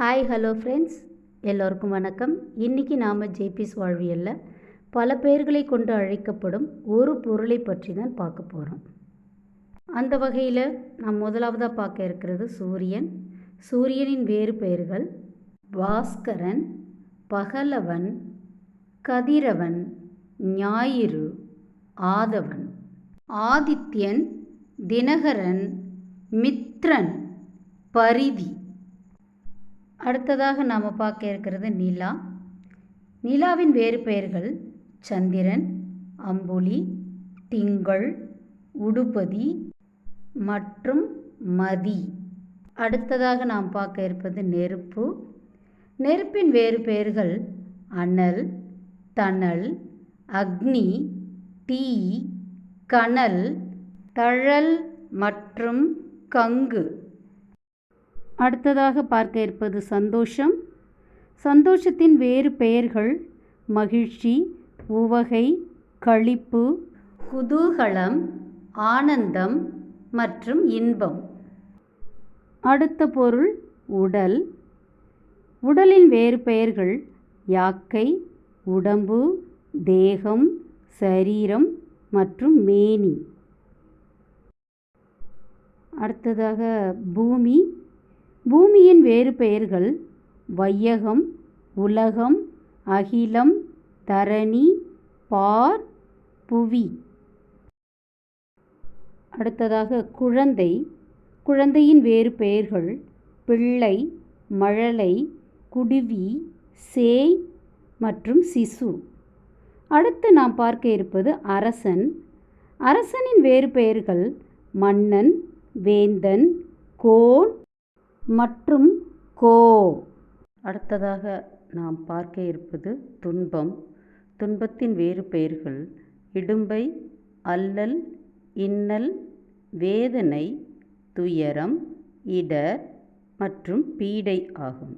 Hi hello friends எல்லோருக்கும் வணக்கம். இன்றைக்கி நாம் ஜேபிஸ் வாழ்வியலில் பல பெயர்களை கொண்டு அழைக்கப்படும் ஒரு பொருளை பற்றி தான் பார்க்க போகிறோம் அந்த வகையில் நாம் முதலாவதாக பார்க்க இருக்கிறது சூரியன். சூரியனின் வேறு பெயர்கள் பாஸ்கரன் பகலவன் கதிரவன் ஞாயிறு ஆதவன். ஆதித்யன் தினகரன் மித்ரன் பரிதி. அடுத்ததாக நாம் பார்க்க இருக்கிறது நிலா. நிலாவின் வேறு பெயர்கள் சந்திரன் அம்புலி திங்கள் உடுபதி மற்றும் மதி. அடுத்ததாக நாம் பார்க்க இருப்பது நெருப்பு. நெருப்பின் வேறு பெயர்கள் அனல் தணல் அக்னி தீ கனல் தழல் மற்றும் கங்கு. அடுத்ததாக பார்க்க இருப்பது சந்தோஷம். சந்தோஷத்தின் வேறு பெயர்கள் மகிழ்ச்சி உவகை களிப்பு குதூகலம் ஆனந்தம் மற்றும் இன்பம். அடுத்த பொருள் உடல். உடலின் வேறு பெயர்கள் யாக்கை உடம்பு தேகம் சரீரம் மற்றும் மேனி. அடுத்ததாக பூமி பூமியின் வேறு பெயர்கள் வையகம் உலகம் அகிலம் தரணி பார் புவி. அடுத்ததாக குழந்தை. குழந்தையின் வேறு பெயர்கள் பிள்ளை மழலை குடுவி சேய் மற்றும் சிசு. அடுத்து நாம் பார்க்க இருப்பது அரசன். அரசனின் வேறு பெயர்கள் மன்னன் வேந்தன் கோன் மற்றும் கோ. அடுத்ததாக நாம் பார்க்க இருப்பது துன்பம். துன்பத்தின் வேறு பெயர்கள் இடும்பை அல்லல் இன்னல் வேதனை துயரம் இடர் மற்றும் பீடை ஆகும்.